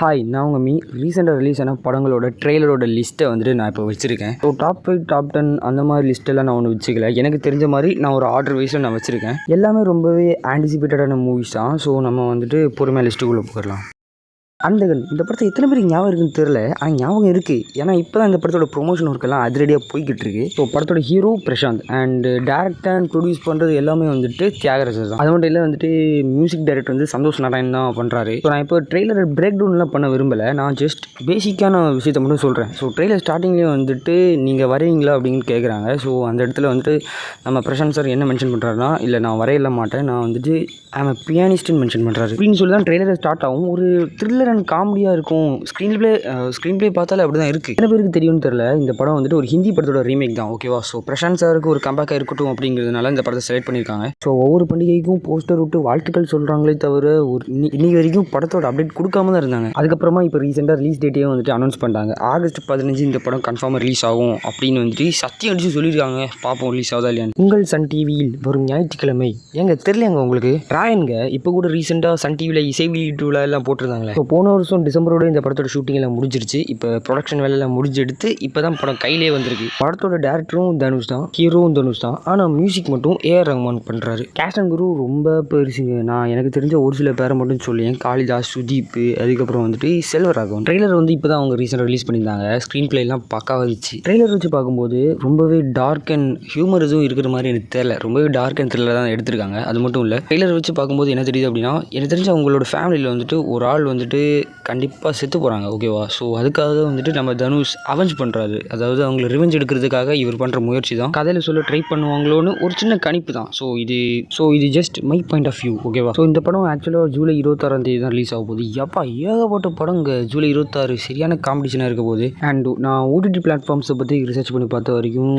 Hi நான் உங்கள் me ரீசெண்டாக ரிலீஸ் ஆன படங்களோட ட்ரெய்லரோட லிஸ்ட்டை வந்துட்டு நான் இப்போ வச்சுருக்கேன். So top five top ten அந்த மாதிரி லிஸ்ட்டெல்லாம் நான் ஒன்று வச்சுக்கல. எனக்கு தெரிஞ்ச மாதிரி நான் ஒரு ஆர்டர் வைஸில் நான் வச்சுருக்கேன். எல்லாமே ரொம்பவே ஆன்டிசிபேட்டடான மூவிஸ் தான். ஸோ நம்ம வந்துட்டு பொறுமையாக லிஸ்ட்டுக்குள்ளே போயிடலாம். அந்தகன் இந்த படத்தை எத்தனை பேருக்கு ஞாபகம் இருக்குன்னு தெரில ஆனால் ஞாபகம் இருக்குது ஏன்னா இப்போ தான் இந்த படத்தோட ப்ரொமோஷன் ஒர்க்கெல்லாம் அதிரடியாக போய்கிட்டு இருக்கு. ஸோ படத்தோட hero Prashanth and director and produce பண்ணுறது எல்லாமே வந்துட்டு தியாகராஜர் தான். அது மட்டும் இல்லை வந்துட்டு மியூசிக் டைரக்டர் வந்து சந்தோஷ் நாராயண் தான் பண்ணுறாரு ஸோ நான் இப்போ ட்ரெய்லர் பிரேக் டவுன்லாம் பண்ண விரும்பலை. நான் ஜஸ்ட் பேசிக்கான விஷயத்தை மட்டும் சொல்கிறேன் ஸோ ட்ரெய்லர் ஸ்டார்டிங்லேயே வந்துட்டு நீங்கள் வரைவீங்களா அப்படின்னு கேட்குறாங்க ஸோ அந்த இடத்துல வந்துட்டு நம்ம பிரசாந்த் சார் என்ன மென்ஷன் பண்ணுறாருன்னா இல்லை நான் வரையில மாட்டேன். நான் வந்துட்டு ஆம் பியானிஸ்ட்னு மென்ஷன் பண்ணுறாரு அப்படின்னு சொல்லி தான் ட்ரெய்லர் ஸ்டார்ட் ஆகும். ஒரு த்ரில்லர் அண்ட் காமெடியாக இருக்கும். ஸ்க்ரீன் ப்ளே ஸ்க்ரீன் ப்ளே பார்த்தாலே அப்படி தான் இருக்குது என்ன பேருக்கு தெரியும்னு தெரில இந்த படம் வந்துட்டு ஒரு ஹிந்தி படத்தோட ரீமேக் தான். ஓகேவா ஸோ பிரசாந்த் சாருக்கு ஒரு கம்பேக்காக இருக்கட்டும் அப்படிங்கிறதுனால இந்த படத்தை செலக்ட் பண்ணியிருக்காங்க. ஸோ ஒவ்வொரு பண்டிகைக்கும் போஸ்டர் விட்டு வாழ்த்துக்கள் சொல்கிறாங்களே தவிர ஒரு இன்னி- இன்னைக்கு வரைக்கும் படத்தோட அப்டேட் கொடுக்காம தான் இருந்தாங்க. அதுக்கப்புறமா இப்போ ரீசெண்டாக ரிலீஸ் டேட்டையும் வந்துட்டு அனௌன்ஸ் பண்ணிட்டாங்க. ஆகஸ்ட் பதினஞ்சு இந்த படம் கன்ஃபார்மாக ரிலீஸ் ஆகும் அப்படின்னு வந்துட்டு சத்தியம் அடிச்சு சொல்லியிருக்காங்க. பார்ப்போம் ரிலீஸ் ஆகுதா இல்லையான்னு. உங்கள் சன் டிவியில் வரும் ஞாயிற்றுக்கிழமை. ஏங்க தெரியலங்க உங்களுக்கு? ராயன்க இப்போ கூட ரீசெண்டாக சன் டிவியில் இசை வெளியீட்டு விழா எல்லாம் போட்டிருந்தாங்களே. இப்போ போன வருஷம் டிசம்பரோட இந்த படத்தோட ஷூட்டிங் எல்லாம் முடிஞ்சிருச்சு. இப்போ ப்ரொடக்ஷன் வேலையெல்லாம் முடிஞ்சு எடுத்து இப்போ தான் படம் கையிலே வந்திருக்கு. படத்தோட டேரக்டரும் தனுஷ் தான் ஹீரோவும் தனுஷ் தான். ஆனால் மியூசிக் மட்டும் ஏஆர் ரஹ்மான் பண்ணுறாரு கேஸ்ட் அண்ட் குரு ரொம்ப பெருசுங்க. நான் எனக்கு தெரிஞ்ச ஒரு சில பேரை மட்டும் சொல்லியேன் காளிதாஸ் சுதீப் அதுக்கப்புறம் வந்துட்டு செல்வராகவன் ட்ரெய்லர் வந்து இப்போ தான் அவங்க ரீசெண்டாக ரிலீஸ் பண்ணியிருந்தாங்க. ஸ்க்ரீன் பிளேலாம் பக்காவாக இருந்துச்சு. ட்ரெய்லர் வச்சு பார்க்கும்போது ரொம்பவே டார்க் அண்ட் ஹியூமர் எதுவும் இருக்கிற மாதிரி எனக்கு தெரியல. ரொம்பவே டார்க் அண்ட் த்ரில்லர் தான் எடுத்திருக்காங்க. அது மட்டும் இல்லை. ட்ரெய்லர் வச்சு பார்க்கும்போது என்ன தெரியுது அப்படின்னா எனக்கு தெரிஞ்ச அவங்களோட ஃபேமிலியில் வந்துட்டு ஒரு ஆள் வந்துட்டு கண்டிப்பாக செத்து போகிறாங்க ஓகேவா ஸோ அதுக்காக வந்துட்டு நம்ம தனுஷ் அவெஞ்ச் பண்ணுறாரு அதாவது அவங்கள ரிவெஞ்ச் எடுக்கிறதுக்காக இவர் பண்ணுற முயற்சி தான் கதையில் சொல்ல ட்ரை பண்ணுவாங்களோன்னு ஒரு சின்ன கணிப்பு தான் ஸோ இது ஸோ இது just my point of view ஓகேவா ஸோ இந்த படம் ஆக்சுவலாக ஜூலை இருபத்தாறாம் தேதி தான் ரிலீஸ் ஆக போகுது. எப்பா ஏகப்பட்ட படம் இங்கே ஜூலை இருபத்தாறு சரியான காம்படிஷனாக இருக்க போகுது. அண்ட் நான் ஓடிடி பிளாட்ஃபார்ம்ஸை பற்றி ரிசர்ச் பண்ணி பார்த்த வரைக்கும்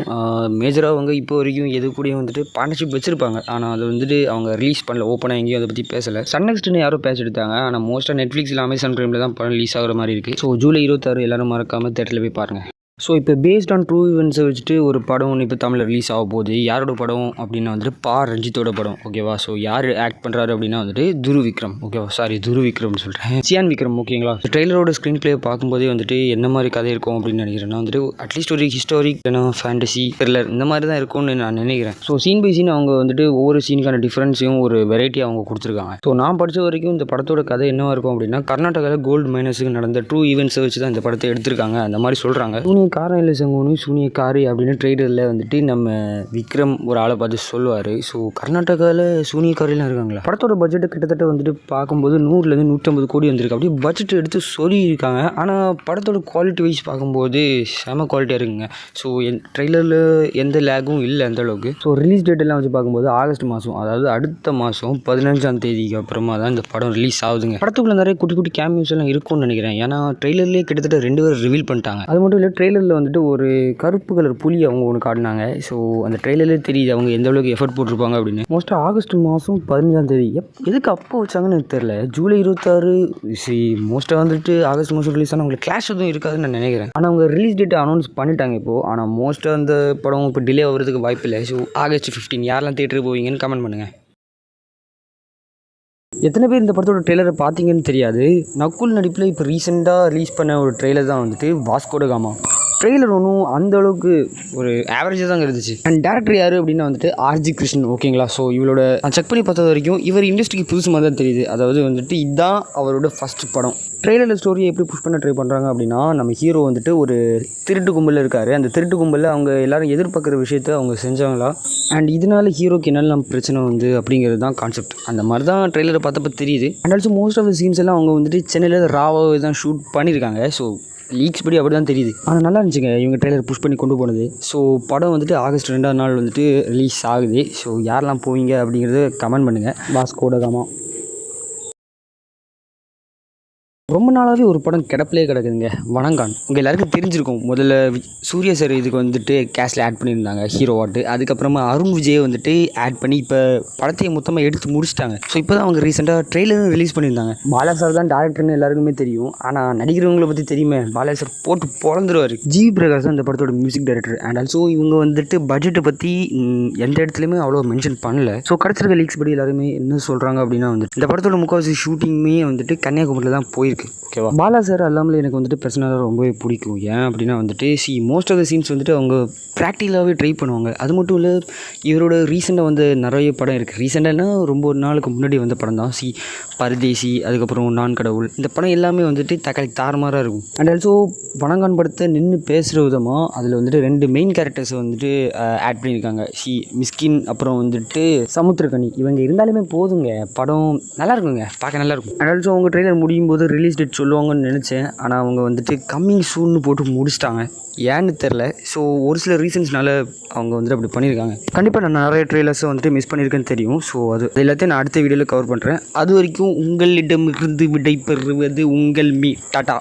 மேஜராக அவங்க இப்போ வரைக்கும் எது கூடயும் வந்துட்டு பார்ட்னர்ஷிப் வச்சுருப்பாங்க. ஆனால் அது வந்துட்டு அவங்க ரிலீஸ் பண்ணல ஓப்பனாக எங்கேயும் அதை பற்றி பேசலை. சன் நெக்ஸ்ட்னு யாரோ பேச எடுத்தாங்க ஆனால் மோஸ்ட்டாக நெட்ஃப்ளிக்ஸ் இல்லாமல் அமேசான் ப்ரைமில் தான் படம் ரிலீஸ் ஆகிற மாதிரி இருக்குது ஸோ ஜூலை இருபத்தாறு எல்லோரும் மறக்காமல் தேட்டரில் போய் பாருங்கள் ஸோ இப்போ பேஸ்ட் ஆன் ட்ரூ ஈவெண்ட்ஸை வச்சுட்டு ஒரு படம் ஒன்று இப்போ தமிழில் ரிலீஸ் ஆக போகுது. யாரோட படம் அப்படின்னா வந்துட்டு பா ரஞ்சித்தோட படம் ஓகேவா ஸோ யார் ஆக்ட் பண்ணுறாரு அப்படின்னா வந்துட்டு துரு விக்ரம் ஓகேவா சாரி துரு விக்ரம்னு சொல்கிறேன் சியான் விக்ரம் ஓகேங்களா ட்ரெய்லரோட ஸ்க்ரீன் ப்ளே பார்க்கும்போதே வந்துட்டு என்ன மாதிரி கதை இருக்கும் அப்படின்னு நினைக்கிறேன்னா வந்துட்டு அட்லீஸ்ட் ஒரு ஹிஸ்டாரிக் என்ன ஃபேண்டசி த்ரில்லர் இந்த மாதிரி தான் இருக்கும்னு நான் நினைக்கிறேன். ஸோ சீன் பை சீன் அவங்க வந்துட்டு ஒவ்வொரு சீனுக்கான டிஃப்ரென்ஸையும் ஒரு வெரைட்டி அவங்க கொடுத்துருக்காங்க. ஸோ நான் படித்த வரைக்கும் இந்த படத்தோட கதை என்னவாக இருக்கும் அப்படின்னா கர்நாடகாவில் கோல்டு மைனஸுக்கு நடந்த ட்ரூ ஈவெண்ட்ஸை வச்சு தான் இந்த படத்தை எடுத்திருக்காங்க. அந்த மாதிரி சொல்கிறாங்க சூனிய காரணம் இல்லை சங்கோனு சூனிய அப்படின்னு ட்ரெய்லரில் வந்துட்டு நம்ம விக்ரம் ஒரு ஆளை பார்த்து சொல்லுவார். ஸோ கர்நாடகாவில் சூனியக்காரிலாம் இருக்காங்களா? படத்தோட பட்ஜெட்டு கிட்டத்தட்ட வந்துட்டு பார்க்கும்போது நூறுலேருந்து நூற்றம்பது கோடி வந்திருக்கு. அப்படியே பட்ஜெட் எடுத்து சொல்லியிருக்காங்க. ஆனால் படத்தோட குவாலிட்டி வைஸ் பார்க்கும்போது செம குவாலிட்டியாக இருக்குங்க. ஸோ என் ட்ரெய்லரில் எந்த லேகும் இல்லை அந்த அளவுக்கு. ஸோ ரிலீஸ் டேட் எல்லாம் வச்சு பார்க்கும்போது ஆகஸ்ட் மாதம் அதாவது அடுத்த மாதம் பதினஞ்சாம் தேதிக்கு அப்புறமா தான் இந்த படம் ரிலீஸ் ஆகுதுங்க. படத்துக்குள்ள நிறைய குட்டி குட்டி கேமியூஸ் எல்லாம் இருக்கும்னு நினைக்கிறேன். ஏன்னா ட்ரெய்லர்லேயே கிட்டத்தட்ட ரெண்டு பேர் ரிவீல் பண்ணிட்டாங்க. அது மட்டும் இல்லை ட்ரெய்லரில் வந்துட்டு ஒரு கருப்பு கலர் புலி அவங்க ஒன்று காட்டினாங்க. ஸோ அந்த ட்ரெய்லர்லேயே தெரியுது அவங்க எந்த அளவுக்கு எஃபர்ட் போட்டிருப்பாங்க அப்படின்னு. மோஸ்ட்டாக ஆகஸ்ட் மாதம் பதினஞ்சாம் தேதி. எப் எதுக்கு அப்போ வச்சாங்கன்னு எனக்கு தெரில ஜூலை இருபத்தாறு சி மோஸ்ட்டாக வந்துட்டு ஆகஸ்ட் மாதம் ரிலீஸ் ஆனால் அவங்களுக்கு கிளாஷ் எதுவும் இருக்காதுன்னு நான் நினைக்கிறேன். ஆனால் அவங்க ரிலீஸ் டேட் அனௌன்ஸ் பண்ணிட்டாங்க இப்போது ஆனால் மோஸ்ட்டாக அந்த படம் இப்போ டிலே ஆகிறதுக்கு வாய்ப்பு இல்லை. ஸோ ஆகஸ்ட் ஃபிஃப்டீன் யாரெல்லாம் தேட்டருக்கு போவீங்கன்னு கமெண்ட் பண்ணுங்கள் எத்தனை பேர் இந்த படத்தோட ட்ரெய்லரை பார்த்தீங்கன்னு தெரியாது. நக்குல் நடிப்பில் இப்போ ரீசெண்டாக ரிலீஸ் பண்ண ஒரு ட்ரெய்லர் தான் வந்துட்டு வாஸ்கோட காமா ட்ரெய்லர் ஒன்றும் அந்த அளவுக்கு ஒரு ஆவரேஜாக தாங்க இருந்துச்சு. அண்ட் டேரக்டர் யார் அப்படின்னா வந்துட்டு ஆர்ஜி கிருஷ்ணன் ஓகேங்களா ஸோ இவளோட நான் செக் பண்ணி பார்த்தது வரைக்கும் இவர் இண்டஸ்ட்ரிக்கு புதுசு மாதிரி தான் தெரியுது. அதாவது வந்துட்டு இதுதான் அவரோட ஃபர்ஸ்ட் படம். ட்ரெய்லரில் ஸ்டோரியை எப்படி புஷ் பண்ண ட்ரை பண்ணுறாங்க அப்படின்னா நம்ம ஹீரோ வந்துட்டு ஒரு திருட்டு கும்பலில் இருக்கார். அந்த திருட்டு கும்பலில் அவங்க எல்லாரும் எதிர்பார்க்குற விஷயத்த அவங்க செஞ்சாங்களா? அண்ட் இதனால ஹீரோக்கு என்னெல்லாம் பிரச்சனை வந்து அப்படிங்கிறது தான் கான்செப்ட் அந்த மாதிரி தான் ட்ரெய்லரை பார்த்தப்ப தெரியுது. And also most of the scenes எல்லாம் அவங்க வந்துட்டு சென்னையில் ராவாக தான் ஷூட் பண்ணியிருக்காங்க. ஸோ லீக்ஸ் படி அப்படி தான் தெரியுது. ஆனால் நல்லா இருந்துச்சுங்க. இவங்க ட்ரெய்லர் புஷ் பண்ணி கொண்டு போனது. ஸோ படம் வந்துட்டு ஆகஸ்ட் ரெண்டாம் நாள் வந்துட்டு ரிலீஸ் ஆகுது. ஸோ யாரெல்லாம் போவீங்க அப்படிங்கிறத கமெண்ட் பண்ணுங்கள் பாஸ்கோட காமா. ரொம்ப நாளாகவே ஒரு படம் கிடப்பிலே கிடக்குதுங்க. வணங்கான். உங்கள் எல்லாருக்கும் தெரிஞ்சிருக்கும். முதல்ல சூரிய சூர்யா சார் இதுக்கு வந்துட்டு கேஷில் ஆட் பண்ணியிருந்தாங்க ஹீரோ வாட்டு அதுக்கப்புறமா அருண் விஜயை வந்துட்டு ஆட் பண்ணி இப்போ படத்தையே மொத்தமாக எடுத்து முடிச்சிட்டாங்க. ஸோ இப்போ தான் அவங்க ரீசெண்டாக ட்ரெய்லரும் ரிலீஸ் பண்ணியிருந்தாங்க. பாலா சார் தான் டேரக்டர்னு எல்லாருக்குமே தெரியும். ஆனால் நடிக்கிறவங்கள பற்றி தெரியுமே. பாலா சார் போட்டு பிறந்துருவார். ஜி பிரகாஷ் தான் இந்த படத்தோட மியூசிக் டைரக்டர் அண்ட் ஆல்சோ இவங்க வந்துட்டு பட்ஜெட்டை பற்றி எந்த இடத்துலையுமே அவ்வளோ மென்ஷன் பண்ணல. ஸோ கிடச்சிருக்க லீக்ஸ் படி எல்லாருமே என்ன சொல்கிறாங்க அப்படின்னா வந்துட்டு இந்த படத்தோட முக்கால்வாசி ஷூட்டிங்குமே வந்துட்டு கன்னியாகுமரியில் தான் போயிருக்கு. இருக்குது ஓகேவா? பாலா சார் அல்லாமல் எனக்கு வந்துட்டு பர்சனலாக ரொம்பவே பிடிக்கும். ஏன் அப்படின்னா வந்துட்டு see most of the scenes வந்துட்டு அவங்க ப்ராக்டிக்கலாகவே ட்ரை பண்ணுவாங்க. அது மட்டும் இல்லை இவரோட ரீசெண்டாக வந்து நிறைய படம் இருக்குது ரீசெண்டானா ரொம்ப ஒரு நாளுக்கு முன்னாடி வந்த படம் தான். சி பரதேசி அதுக்கப்புறம் நான் கடவுள். இந்த படம் எல்லாமே வந்துட்டு தக்காளி தாறுமாறாக இருக்கும். அண்ட் ஆல்சோ வணங்கான் படத்தை நின்று பேசுகிற விதமாக அதில் வந்துட்டு ரெண்டு மெயின் கேரக்டர்ஸ் வந்துட்டு ஆட் பண்ணியிருக்காங்க. சி மிஸ்கின் அப்புறம் வந்துட்டு சமுத்திரக்கணி இவங்க இருந்தாலுமே போதுங்க. படம் நல்லா இருக்குங்க. பார்க்க நல்லா இருக்கும். அண்ட் ஆல்சோ அவங்க ட்ரெய்லர் முடியும் போது ரிலீஸ் டேட் சொல்லுவாங்கன்னு நினச்சேன். ஆனால் அவங்க வந்துட்டு கம்மிங் சூன்னு போட்டு முடிச்சிட்டாங்க. ஏன்னு தெரில ஸோ ஒரு சில ரீசன்ஸ்னால அவங்க வந்துட்டு அப்படி பண்ணியிருக்காங்க. கண்டிப்பாக நான் நிறைய ட்ரெய்லர்ஸை வந்துட்டு மிஸ் பண்ணியிருக்கேன்னு தெரியும். ஸோ அது அது எல்லாத்தையும் நான் அடுத்த வீடியோவில் கவர் பண்ணுறேன் அது வரைக்கும் உங்களிடமிருந்து விடை பெறுவது உங்கள் மீ. டாட்டா